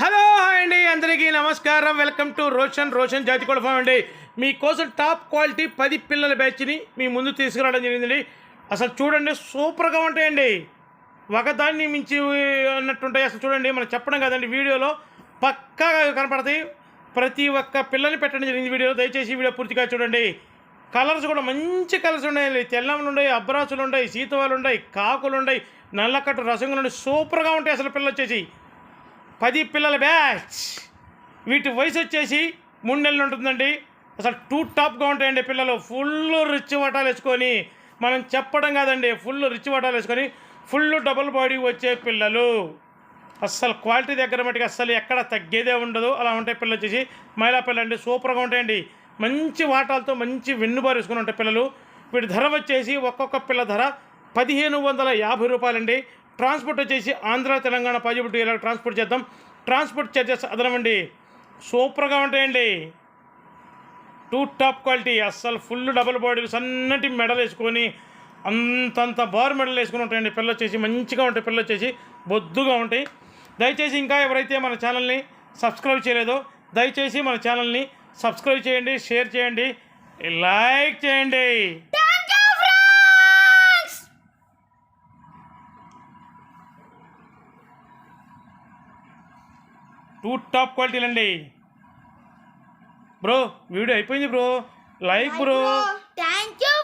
Hello hi అండి. అందరికీ నమస్కారం. వెల్కమ్ టు రోషన్ రోషన్ జాతి కూడా ఫామ్ అండి. మీకోసం టాప్ క్వాలిటీ పది పిల్లల బ్యాచ్ని మీ ముందు తీసుకురావడం జరిగిందండి. అసలు చూడండి సూపర్గా ఉంటాయండి. ఒకదాన్ని మించి అన్నట్టుంటాయి. అసలు చూడండి మనం చెప్పడం కదండి వీడియోలో పక్కాగా కనపడతాయి. ప్రతి ఒక్క పిల్లని పెట్టడం జరిగింది వీడియోలో. దయచేసి వీడియో పూర్తిగా చూడండి. కలర్స్ కూడా మంచి కలర్స్ ఉన్నాయండి. తెల్లములు ఉన్నాయి అబ్రాసులు ఉన్నాయి సీతవాలు ఉన్నాయి కాకులు ఉన్నాయి నల్లకట్టు రసంగులు ఉన్నాయి. సూపర్గా ఉంటాయి అసలు పిల్లలు వచ్చేసి. పది పిల్లల బ్యాచ్. వీటి వయసు వచ్చేసి మూడు నెలలు ఉంటుందండి. అసలు టూ టాప్గా ఉంటాయండి పిల్లలు. ఫుల్ రిచ్ వటాలు వేసుకొని మనం చెప్పడం కాదండి ఫుల్ రిచ్ వటాలు వేసుకొని ఫుల్ డబుల్ బాడీ వచ్చే పిల్లలు. అస్సలు క్వాలిటీ దగ్గర మటుకు అస్సలు ఎక్కడ తగ్గేదే ఉండదు. అలా ఉంటాయి పిల్లలు వచ్చేసి. మహిళా పిల్లలు అండి సూపర్గా ఉంటాయండి. మంచి వాటాలతో మంచి వెన్నుబారు వేసుకుని ఉంటాయి పిల్లలు. వీటి ధర వచ్చేసి ఒక్కొక్క పిల్ల ధర పదిహేను వందల యాభై రూపాయలండి. ట్రాన్స్పోర్ట్ వచ్చేసి ఆంధ్ర తెలంగాణ పాజిబిలిటీ ఇలా ట్రాన్స్పోర్ట్ చేద్దాం? ట్రాన్స్పోర్ట్ చార్జెస్ అదనమండి సూపర్గా ఉంటాయండి. టూ టాప్ క్వాలిటీ అస్సలు ఫుల్ డబుల్ బాడీలు సన్నటి మెడల్ వేసుకొని అంతంత బార్ మెడల్ వేసుకుని ఉంటాయండి. పిల్లలు వచ్చేసి మంచిగా ఉంటాయి పిల్లలు వచ్చేసి బొద్దుగా ఉంటాయి. దయచేసి ఇంకా ఎవరైతే మన ఛానల్ని సబ్స్క్రైబ్ చేయలేదో దయచేసి మన ఛానల్ని సబ్స్క్రైబ్ చేయండి షేర్ చేయండి లైక్ చేయండి. టూ టాప్ క్వాలిటీలు అండి బ్రో వీడియో అయిపోయింది bro. Like bro. Thank you